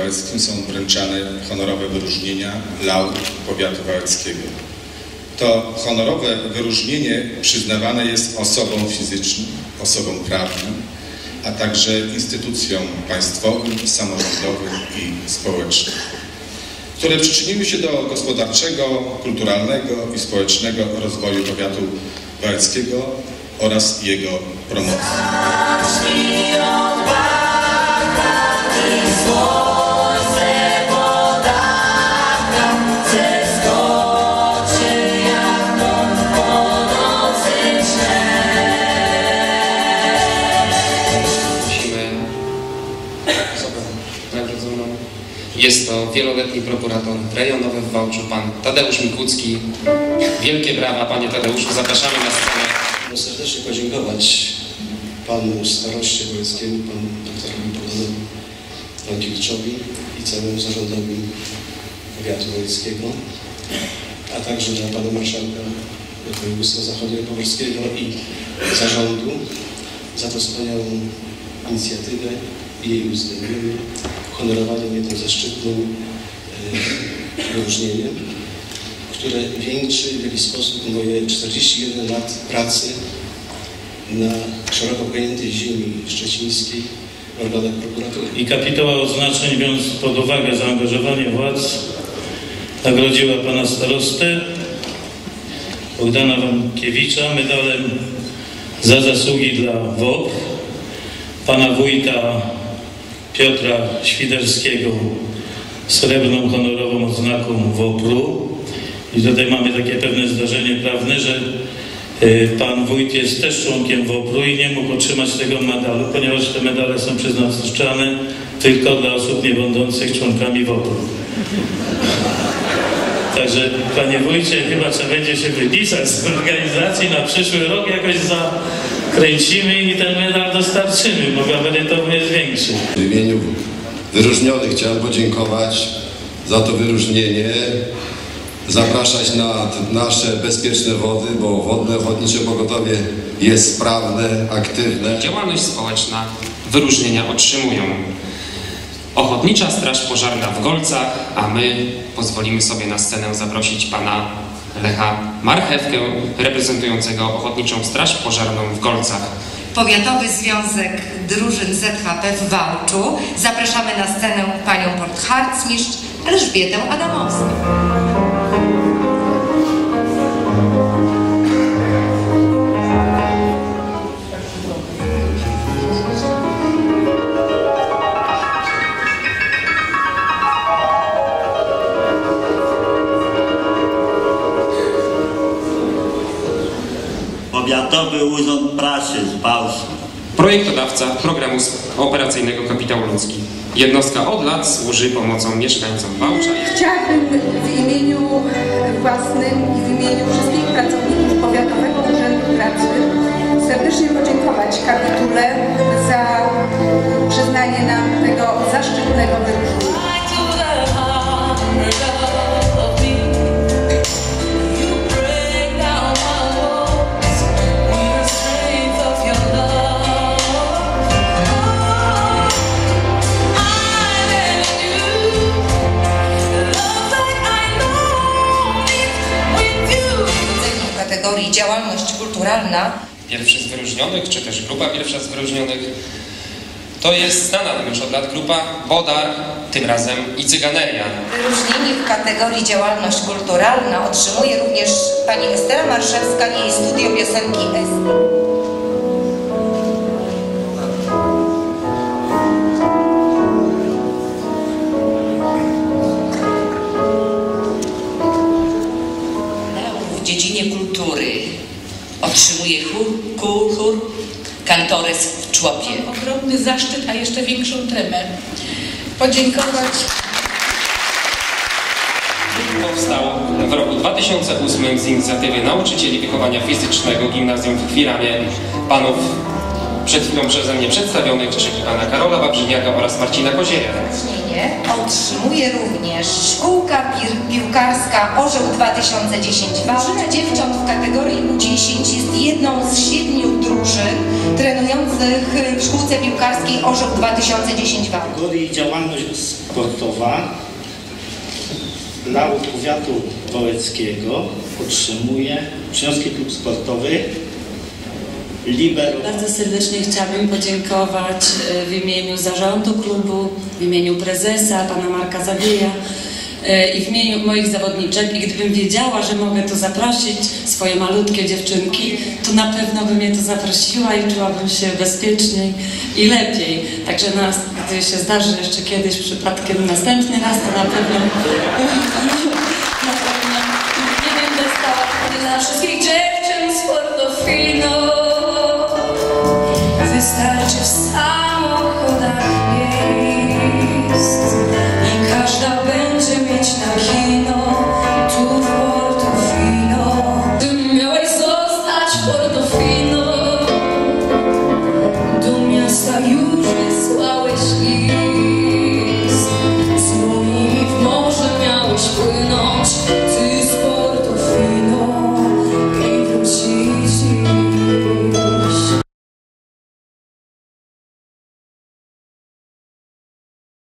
wałeckim są wręczane honorowe wyróżnienia laur powiatu wałeckiego. To honorowe wyróżnienie przyznawane jest osobom fizycznym, osobom prawnym, a także instytucjom państwowym, samorządowym i społecznym, które przyczyniły się do gospodarczego, kulturalnego i społecznego rozwoju powiatu wałeckiego oraz jego promocji. Wieloletni prokurator rejonowy w Wałczu, pan Tadeusz Mikucki. Wielkie brawa, panie Tadeuszu, zapraszamy na scenę. Chciałbym serdecznie podziękować panu staroście wojewódzkiemu, panu doktorowi Bogdanowi Lankiewiczowi i całemu zarządowi powiatu wojewódzkiego, a także dla pana marszałka województwa zachodniopomorskiego i zarządu za tą wspaniałą inicjatywę i jej uwzględnienie, honorowanie mnie tym zaszczytnym e, wyróżnieniem, które wieńczy w jakiś sposób moje 41 lat pracy na szeroko pojętej ziemi szczecińskiej w organach prokuratury. i kapitała odznaczeń, biorąc pod uwagę zaangażowanie władz, nagrodziła pana starostę Bogdana Wankiewicza medalem za zasługi dla WOP, pana wójta Piotra Świderskiego srebrną honorową odznaką WOPR-u i tutaj mamy takie pewne zdarzenie prawne, że y, Pan wójt jest też członkiem WOPR-u i nie mógł otrzymać tego medalu, ponieważ te medale są przeznaczane tylko dla osób nie będących członkami WOPR-u. Także Panie Wójcie, chyba trzeba będzie się wypisać z organizacji na przyszły rok, jakoś zakręcimy i ten medal dostarczymy, bo gabarytowo jest większy. W imieniu wyróżnionych chciałem podziękować za to wyróżnienie, zapraszać na nasze bezpieczne wody, bo Wodne Ochotnicze Pogotowie jest sprawne, aktywne. Działalność społeczna wyróżnienia otrzymują Ochotnicza Straż Pożarna w Golcach, a my pozwolimy sobie na scenę zaprosić pana Lecha Marchewkę, reprezentującego Ochotniczą Straż Pożarną w Golcach. Powiatowy Związek Drużyn ZHP w Wałczu. Zapraszamy na scenę panią portharcmistrz Elżbietę Adamowską. Powiatowy Urząd Pracy z. Projektodawca programu operacyjnego Kapitał Ludzki. Jednostka od lat służy pomocą mieszkańcom Wałcza. Chciałabym w imieniu własnym i w imieniu wszystkich pracowników Powiatowego Urzędu Pracy serdecznie podziękować kapitule za przyznanie nam tego zaszczytnego kategorii działalność kulturalna Pierwszy z wyróżnionych, czy też grupa pierwsza z wyróżnionych, to jest znana nam już od lat grupa Bodar, tym razem i Cyganeria. Wyróżnienie w kategorii działalność kulturalna otrzymuje również pani Estera Marszewska i jej studio piosenki S. Kantores w Człopie. Ogromny zaszczyt, a jeszcze większą tremę. Podziękować Powstał w roku 2008 z inicjatywy nauczycieli wychowania fizycznego gimnazjum w Chwiramie panów przed chwilą przeze mnie przedstawionych, czyli pana Karola Wawrzyniaka oraz Marcina Kozieja. wyróżnienie otrzymuje również szkółka pir- piłkarska Orzeł 2010. Drużyna dziewcząt w kategorii U10 jest jedną z siedmiu drużyn trenujących w szkółce piłkarskiej Orzeł 2010 w Wałbrzych. kategorii działalność sportowa Laut Powiatu Wałeckiego otrzymuje Śląski Klub Sportowy Bardzo serdecznie chciałabym podziękować e, w imieniu zarządu klubu, w imieniu prezesa, pana Marka Zawieja e, i w imieniu moich zawodniczek. I gdybym wiedziała, że mogę tu zaprosić swoje malutkie dziewczynki, to na pewno bym je tu zaprosiła i czułabym się bezpieczniej i lepiej. Także nas, gdy się zdarzy jeszcze kiedyś przypadkiem następny raz, to na pewno, na pewno nie będę stała dla wszystkich.